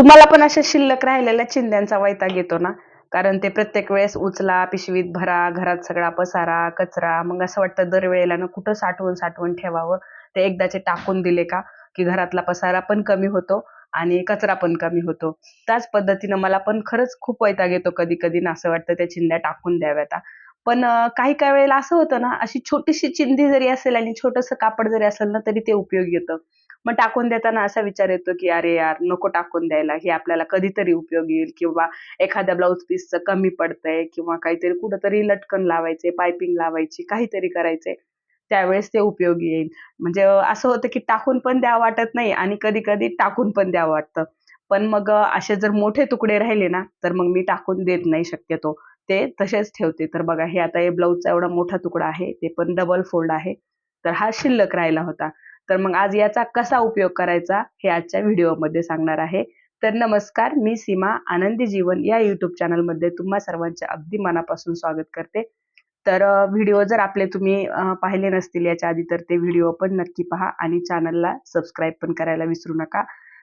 तुम्हाला पण अशा शिल्लक राहिलेल्या चिंध्यांचा वैताग येतो ना? कारण ते प्रत्येक वेळेस उचला पिशवीत भरा घरात सगळा पसारा कचरा मग असं वाटतं दरवेळेला ना कुठं साठवून साठवून ठेवावं? ते एकदाचे टाकून दिले का? की घरातला पसारा पण कमी होतो आणि कचरा पण कमी होतो. त्याच पद्धतीनं मला पण खरंच खूप वैताग येतो कधी कधी ना असं वाटतं त्या चिंध्या टाकून द्याव्यात. पण काही काही वेळेला असं होतं ना अशी छोटीशी चिंधी जरी असेल आणि छोटंसं कापड जरी असेल ना तरी ते उपयोगी येतं. मग टाकून देताना असा विचार येतो की अरे यार नको टाकून द्यायला. हे आपल्याला कधीतरी उपयोग येईल. किंवा एखाद्या ब्लाऊज पीसचं कमी पडतंय किंवा काहीतरी कुठंतरी लटकन लावायचे पायपिंग लावायची काहीतरी करायचंय त्यावेळेस ते उपयोगी येईल. म्हणजे असं होतं की टाकून पण द्यावं वाटत नाही आणि कधी कधी टाकून पण द्यावं वाटतं. पण मग असे जर मोठे तुकडे राहिले ना तर मग मी टाकून देत नाही शक्यतो. ते तसेच ठेवते. तर बघा हे आता हे ब्लाऊजचा एवढा मोठा तुकडा आहे ते पण डबल फोल्ड आहे. तर हा शिल्लक राहिला होता. तर मग आज याचा कसा उपयोग करायचा हे आजच्या व्हिडिओमध्ये सांगणार आहे. तर नमस्कार मी सीमा आनंदी जीवन या युट्यूब चॅनलमध्ये तुम्हा सर्वांचे अगदी मनापासून स्वागत करते. तर व्हिडिओ जर आपले तुम्ही पाहिले नसतील याच्या आधी तर ते व्हिडिओ पण नक्की पहा आणि चॅनलला सबस्क्राईब पण करायला विसरू नका.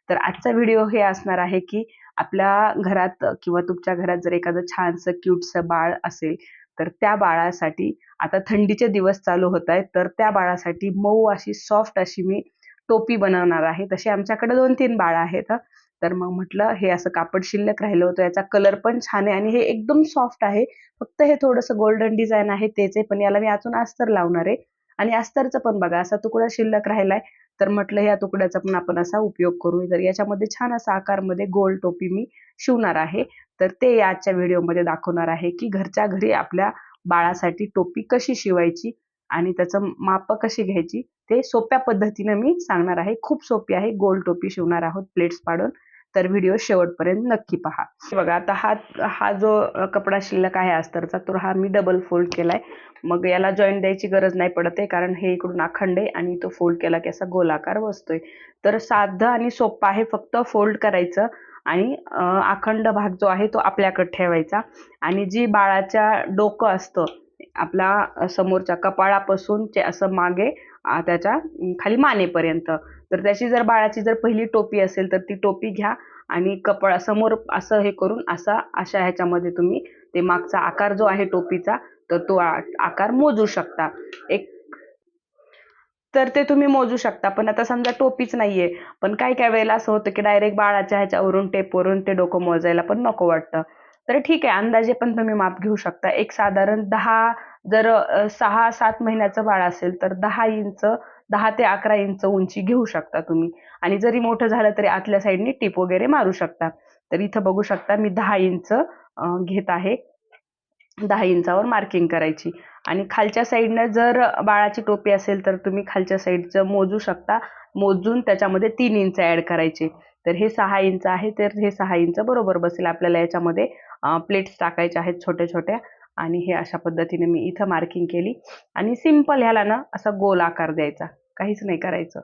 तर आजचा व्हिडिओ हे असणार आहे की आपल्या घरात किंवा तुमच्या घरात जर एखादं छानसं क्यूटसं बाळ असेल तर त्या बाळासाठी आता थंडीचे दिवस चालू होत आहेत तर त्या बाळासाठी मऊ अशी सॉफ्ट अशी मी टोपी बनवणार आहे. तशी आमच्याकडे दोन तीन बाळ आहेत तर मग म्हटलं हे असं कापड शिल्लक राहिलं होतं याचा कलर पण छान आहे आणि हे एकदम सॉफ्ट आहे. फक्त हे थोडंसं गोल्डन डिझाईन आहे तेच आहे पण याला मी अजून अस्तर लावणार आहे. आणि अस्तरचं पण बघा असा तुकडा शिल्लक राहिलाय तर म्हटलं या तुकड्याचा पण आपण असा उपयोग करू. तर याच्यामध्ये छान असा आकारमध्ये गोल टोपी मी शिवणार आहे. तर ते आजच्या व्हिडिओमध्ये दाखवणार आहे की घरच्या घरी आपल्या बाळासाठी टोपी कशी शिवायची आणि त्याचं माप कशी घ्यायची ते सोप्या पद्धतीनं मी सांगणार आहे. खूप सोपी आहे. गोल टोपी शिवणार आहोत प्लेट्स पाडून. तर व्हिडिओ शेवटपर्यंत नक्की पहा. बघा आता हा हा जो कपडा शिल्लक आहे अस्तरचा तर हा मी डबल फोल्ड केलाय. मग याला जॉईंट द्यायची गरज नाही पडत आहे कारण हे इकडून अखंड आहे आणि तो फोल्ड केला की असा गोलाकार बसतोय तर साधं आणि सोपं आहे फक्त फोल्ड करायचं आणि अखंड भाग जो आहे तो आपल्याकडे ठेवायचा. आणि जी बाळाच्या डोकं असतं आपला समोरच्या कपाळापासून ते असं मागे त्याच्याखाली मानेपर्यंत. तर त्याची जर बाळाची जर पहिली टोपी असेल तर ती टोपी घ्या आणि कपाळ समोर असं हे करून असा अशा ह्याच्यामध्ये तुम्ही ते मागचा आकार जो आहे टोपीचा तर तो आकार मोजू शकता. एक तर ते तुम्ही मोजू शकता. पण आता समजा टोपीच नाहीये. पण काही काही वेळेला असं होतं की डायरेक्ट बाळाच्या ह्याच्यावरून टेपवरून ते डोकं मोजायला पण नको वाटतं. तर ठीक आहे अंदाजे पण तुम्ही माप घेऊ शकता. एक साधारण दहा जर सहा सात महिन्याचं बाळ असेल तर दहा इंच दहा ते अकरा इंच उंची घेऊ शकता तुम्ही. आणि जरी मोठं झालं तरी आतल्या साईडने टिप वगैरे मारू शकता. तर इथं बघू शकता मी दहा इंच घेत आहे. दहा इंचावर मार्किंग करायची. आणि खालच्या साईडनं जर बाळाची टोपी असेल तर तुम्ही खालच्या साईडचं मोजू शकता. मोजून त्याच्यामध्ये तीन इंच ॲड करायचे. तर हे सहा इंच आहे तर हे सहा इंच बरोबर बसेल. आपल्याला याच्यामध्ये प्लेट्स टाकायच्या आहेत छोट्या छोट्या आणि हे अशा पद्धतीने मी इथं मार्किंग केली. आणि सिंपल ह्याला ना असा गोल आकार द्यायचा. काहीच नाही करायचं.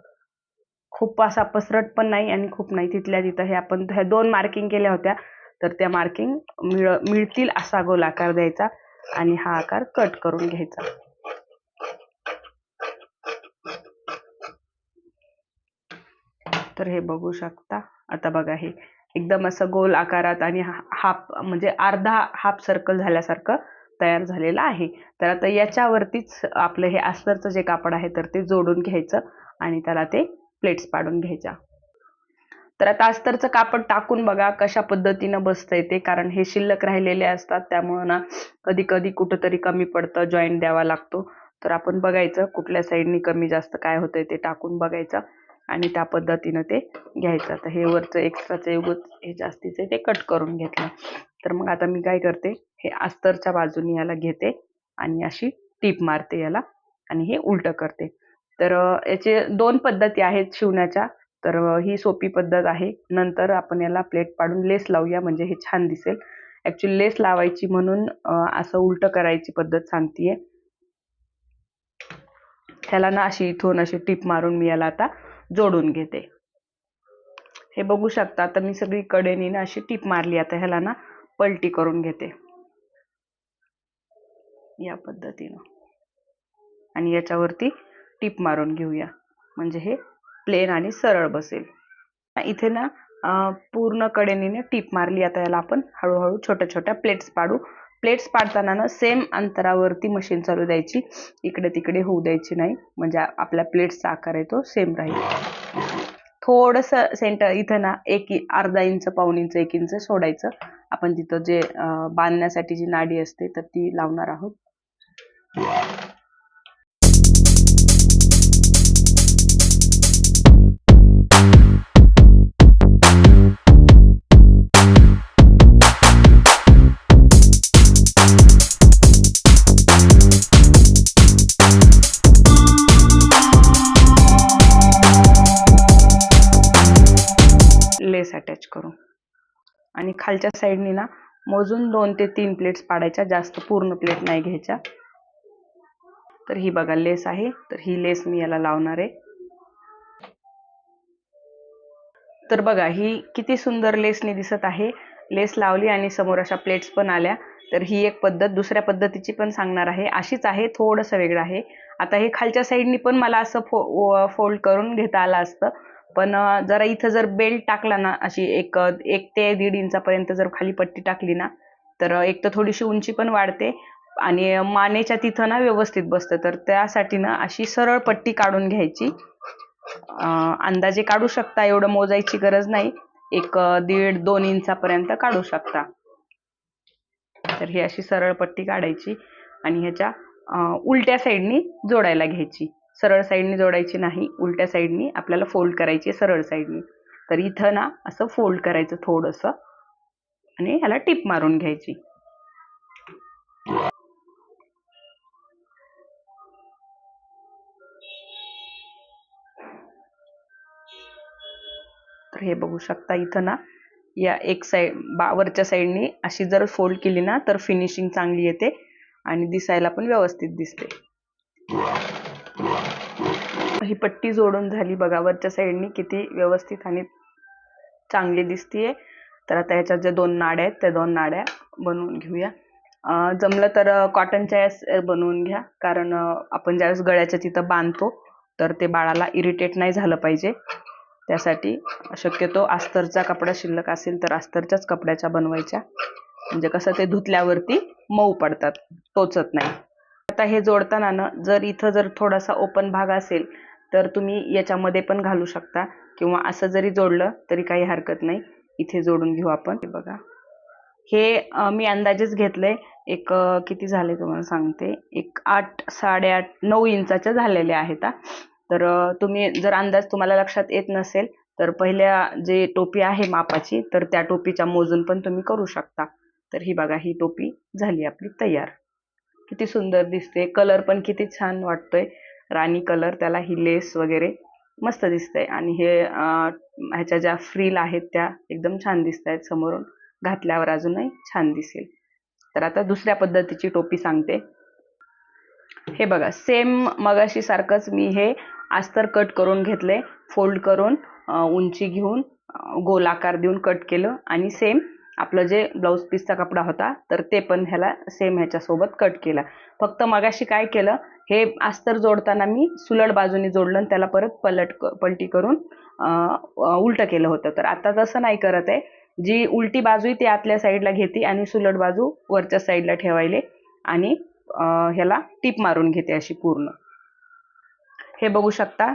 खूप असा पसरट पण नाही आणि खूप नाही. तिथल्या तिथं हे आपण ह्या दोन मार्किंग केल्या होत्या. तर त्या मार्किंग मिळ मिळतील असा गोल आकार द्यायचा. आणि हा आकार कट करून घ्यायचा. तर हे बघू शकता. आता बघा हे. एकदम असं गोल आकारात आणि हाफ म्हणजे अर्धा हाफ सर्कल झाल्यासारखं तयार झालेला आहे. तर आता याच्यावरतीच आपलं हे अस्तरचं जे कापड आहे तर ते जोडून घ्यायचं आणि त्याला ते प्लेट्स पाडून घ्यायच्या. तर आता अस्तरचं कापड टाकून बघा कशा पद्धतीनं बसतंय ते कारण हे शिल्लक राहिलेले असतात त्यामुळं ना कधी कधी कुठंतरी कमी पडतं जॉईंट द्यावा लागतो. तर आपण बघायचं कुठल्या साईडनी कमी जास्त काय होतंय ते टाकून बघायचं आणि त्या पद्धतीनं ते घ्यायचं. तर हे वरचं एक्स्ट्राचं एवढं हे जास्तीचं ते कट करून घेतलं. तर मग आता मी काय करते हे अस्तरच्या बाजूने याला घेते आणि अशी टीप मारते याला आणि हे उलटं करते. तर याचे दोन पद्धती आहेत शिवण्याच्या. तर ही सोपी पद्धत आहे. नंतर आपण याला प्लेट पाडून लेस लावूया म्हणजे हे छान दिसेल. ऍक्च्युली लेस लावायची म्हणून असं उलटं करायची पद्धत सांगतेय. ह्याला ना अशी इथून अशी टीप मारून मी याला आता जोडून घेते. हे बघू शकता आता मी सगळी कडेनी ना अशी टीप मारली आता ह्याला ना. पलटी करून घेते. या पद्धतीनं. आणि याच्यावरती टीप मारून घेऊया. म्हणजे हे प्लेन आणि सरळ बसेल. इथे ना पूर्ण कडेने टीप मारली. आता याला आपण हळूहळू छोट्या छोट्या प्लेट्स पाडू. प्लेट्स पाडताना ना सेम अंतरावरती मशीन चालू द्यायची. इकडे तिकडे होऊ द्यायची नाही. म्हणजे आपल्या प्लेट्सचा आकार आहे तो सेम राहील. थोडंसं सेंटर इथं ना एक अर्धा इंच पाऊण इंच एक इंच सोडायचं. आपण तिथं जे बांधण्यासाठी जी नाडी असते तर ती लावणार आहोत. आणि खालच्या साईडनी ना मोजून दोन ते तीन प्लेट्स पाडायच्या. जास्त पूर्ण प्लेट नाही घ्यायच्या. तर ही बघा लेस आहे. तर ही लेस मी याला लावणार आहे. तर बघा ही किती सुंदर लेसनी दिसत आहे. लेस लावली आणि समोर अशा प्लेट्स पण आल्या. तर ही एक पद्धत दुसऱ्या पद्धतीची पण सांगणार आहे. अशीच आहे थोडंसं वेगळं आहे. आता हे खालच्या साईडनी पण मला असं फो फोल्ड करून घेता आलं असतं. पण जरा इथं जर बेल्ट टाकला ना अशी एक एक ते दीड इंचापर्यंत जर खाली पट्टी टाकली ना तर एक तर थोडीशी उंची पण वाढते आणि मानेच्या तिथं ना व्यवस्थित बसतं. तर त्यासाठी ना अशी सरळ पट्टी काढून घ्यायची. अंदाजे काढू शकता एवढं मोजायची गरज नाही. एक दीड दोन इंचापर्यंत काढू शकता. तर ही अशी सरळ पट्टी काढायची आणि ह्याच्या उलट्या साईडनी जोडायला घ्यायची. सरळ साईडनी जोडायची नाही उलट्या साईडनी आपल्याला फोल्ड करायची आहे सरळ साईडनी. तर इथं ना असं फोल्ड करायचं थोडंसं आणि ह्याला टिप मारून घ्यायची. तर हे बघू शकता इथं ना या एक साईड बा वरच्या साईडनी अशी जर फोल्ड केली ना तर फिनिशिंग चांगली येते आणि दिसायला पण व्यवस्थित दिसते. ही पट्टी जोडून झाली बघा वरच्या साईडनी किती व्यवस्थित आणि चांगली दिसतीये. तर आता ह्याच्यात ज्या दोन नाड्या आहेत त्या दोन नाड्या बनवून घेऊया. जमलं तर कॉटनच्या यास बनवून घ्या. कारण आपण ज्यावेळेस गळ्याच्या तिथं बांधतो तर ते बाळाला इरिटेट नाही झालं पाहिजे. त्यासाठी शक्यतो अस्तरचा कपडा शिल्लक असेल तर अस्तरच्याच कपड्याच्या बनवायच्या. म्हणजे कसं ते धुतल्यावरती मऊ पडतात टोचत नाही. आता हे जोडताना ना जर इथं जर थोडासा ओपन भाग असेल तर तुम्ही याच्यामध्ये पण घालू शकता. किंवा असं जरी जोडलं तरी काही हरकत नाही. इथे जोडून घेऊ आपण. हे बघा. हे मी अंदाजेच घेतलंय. एक किती झाले तुम्हाला सांगते. एक आठ साडेआठ नऊ इंचाच्या झालेल्या आहेत तर तुम्ही जर अंदाज तुम्हाला लक्षात येत नसेल तर पहिल्या जे टोपी आहे मापाची तर त्या टोपीच्या मोजून पण तुम्ही करू शकता. तर ही बघा ही टोपी झाली आपली तयार. किती सुंदर दिसते. कलर पण किती छान वाटतोय. राणी कलर त्याला ही लेस वगैरे मस्त दिसतंय. आणि हे ह्याच्या ज्या फ्रील आहेत त्या एकदम छान दिसत आहेत समोरून. घातल्यावर अजूनही छान दिसेल. तर आता दुसऱ्या पद्धतीची टोपी सांगते. हे बघा सेम मगाशी सारखंच मी हे अस्तर कट करून घेतले. फोल्ड करून उंची घेऊन गोलाकार गोल आकार देऊन कट केलं. आणि सेम आपलं जे ब्लाऊज पीसचा कपडा होता तर ते पण ह्याला सेम ह्याच्यासोबत कट केला. फक्त मगाशी काय केलं हे अस्तर जोडताना मी सुलड बाजूने जोडलं आणि त्याला परत पलट क- पलटी करून उलटं केलं होतं. तर आता तसं नाही करत आहे. जी उलटी बाजू आहे ती आतल्या साईडला घेते आणि सुलट बाजू वरच्या साईडला ठेवायले आणि ह्याला टीप मारून घेते अशी पूर्ण. हे बघू शकता.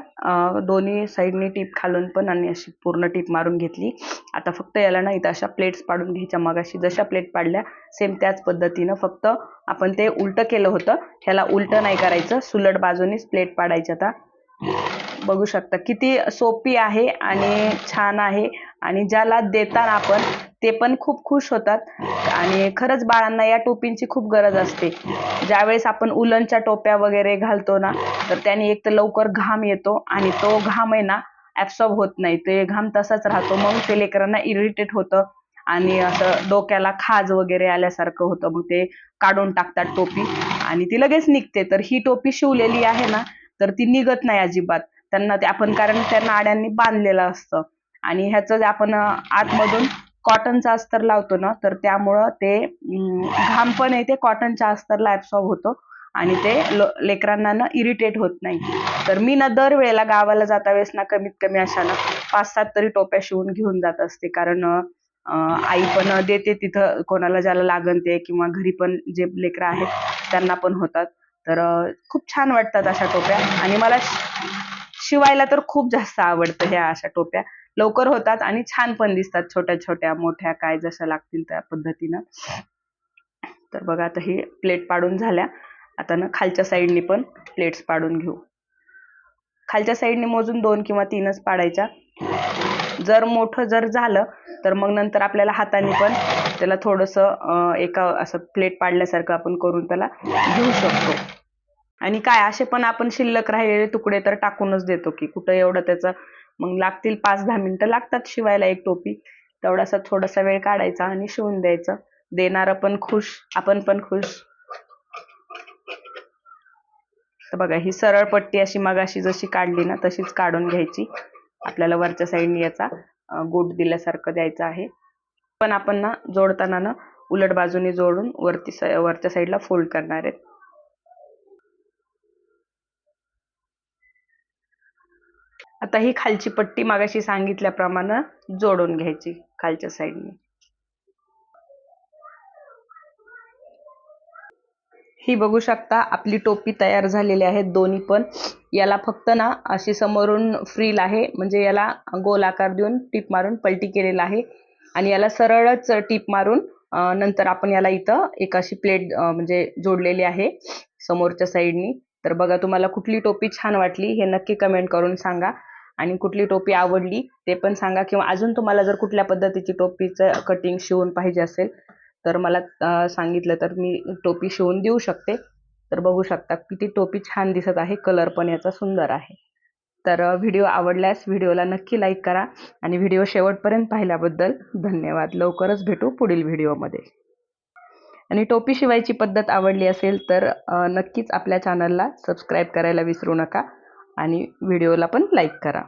दोन्ही साईडनी टीप खालून पण आणि अशी पूर्ण टीप मारून घेतली. आता फक्त याला ना इथं अशा प्लेट्स पाडून घ्यायच्या मगाशी. जशा प्लेट पाडल्या सेम त्याच पद्धतीनं फक्त आपण ते उलटं केलं होतं. ह्याला उलटं नाही करायचं. सुलट बाजूनीच प्लेट पाडायची आता. बघू शकता किती सोपी आहे आणि छान आहे. आणि ज्याला देताना आपण ते पण खूप खुश होतात. आणि खरंच बाळांना या टोपींची खूप गरज असते. ज्यावेळेस आपण उलनच्या टोप्या वगैरे घालतो ना तर त्याने एक तर लवकर घाम येतो आणि तो घाम आहे ना ॲब्सॉर्ब होत नाही. ते घाम तसाच राहतो. मग ते लेकरांना इरिटेट होतं आणि असं डोक्याला खाज वगैरे आल्यासारखं होतं. मग ते काढून टाकतात टोपी आणि ती लगेच निघते. तर ही टोपी शिवलेली आहे ना तर ती निघत नाही अजिबात. त्यांना ते आपण कारण त्या नाड्यांनी बांधलेलं असतं. आणि ह्याचं आपण आतमधून कॉटनचा अस्तर लावतो ना तर त्यामुळं ते घाम पण येते कॉटनच्या अस्तरला ॲब्सॉर्ब होतो आणि ते लेकरांना ना इरिटेट होत नाही. तर मी ना दरवेळेला गावाला जाता वेळेस ना कमीत कमी अशा ना पाच सात तरी टोप्या शिवून घेऊन जात असते. कारण आई पण देते तिथं कोणाला ज्याला लागण ते किंवा घरी पण जे लेकरं आहेत त्यांना पण होतात. तर खूप छान वाटतात अशा टोप्या. आणि मला शिवायला तर खूप जास्त आवडतं ह्या अशा टोप्या. लवकर होतात आणि छान पण दिसतात छोट्या छोट्या मोठ्या काय जशा लागतील त्या पद्धतीनं. तर बघा आता ही प्लेट पाडून झाल्या. आता ना खालच्या साईडनी पण प्लेट्स पाडून घेऊ. खालच्या साईडने मोजून दोन किंवा तीनच पाडायच्या. जर मोठं जर झालं तर मग नंतर आपल्याला हाताने पण त्याला थोडंसं एका असं प्लेट पाडल्यासारखं आपण करून त्याला घेऊ शकतो. आणि काय असे पण आपण शिल्लक राहिलेले तुकडे तर टाकूनच देतो की कुठं एवढं त्याचं मग लागतील पाच दहा मिनिटं लागतात शिवायला एक टोपी. तेवढासा थोडासा वेळ काढायचा आणि शिवून द्यायचं. देणार पण खुश आपण पण खुश. तर बघा ही सरळ पट्टी अशी मगाशी जशी काढली ना तशीच काढून घ्यायची. आपल्याला वरच्या साईडने याचा गोट दिल्यासारखं द्यायचं आहे. पण आपण ना जोडताना ना उलट बाजूने जोडून वरती वरच्या साईडला फोल्ड करणार आहेत. आता ही खालची पट्टी मागाशी सांगितल्याप्रमाणे जोडून घ्यायची खालच्या साईडने. ही बघू शकता आपली टोपी तयार झालेली आहे दोन्ही पण. याला फक्त ना अशी समोरून फ्रील आहे म्हणजे याला गोल आकार देऊन टीप मारून पलटी केलेला आहे. आणि याला सरळच टीप मारून नंतर आपण याला इथं एक अशी प्लेट म्हणजे जोडलेली आहे समोरच्या साईडनी. तर बघा तुम्हाला कुठली टोपी छान वाटली हे नक्की कमेंट करून सांगा. आणि कुठली टोपी आवडली ते पण सांगा. किंवा अजून तुम्हाला जर कुठल्या पद्धतीची टोपीचं कटिंग शिवून पाहिजे असेल तर मला सांगितलं तर मी टोपी शिवून देऊ शकते. तर बघू शकता किती टोपी छान दिसत आहे. कलर पण याचा सुंदर आहे. तर व्हिडिओ आवडल्यास व्हिडिओला नक्की लाईक करा. आणि व्हिडिओ शेवटपर्यंत पाहिल्याबद्दल धन्यवाद. लवकरच भेटू पुढील व्हिडिओमध्ये आणि टोपी शिवायची पद्धत आवडली असेल तर नक्कीच आपल्या चॅनलला सबस्क्राईब करायला विसरू नका. आणि व्हिडिओला पण लाईक करा.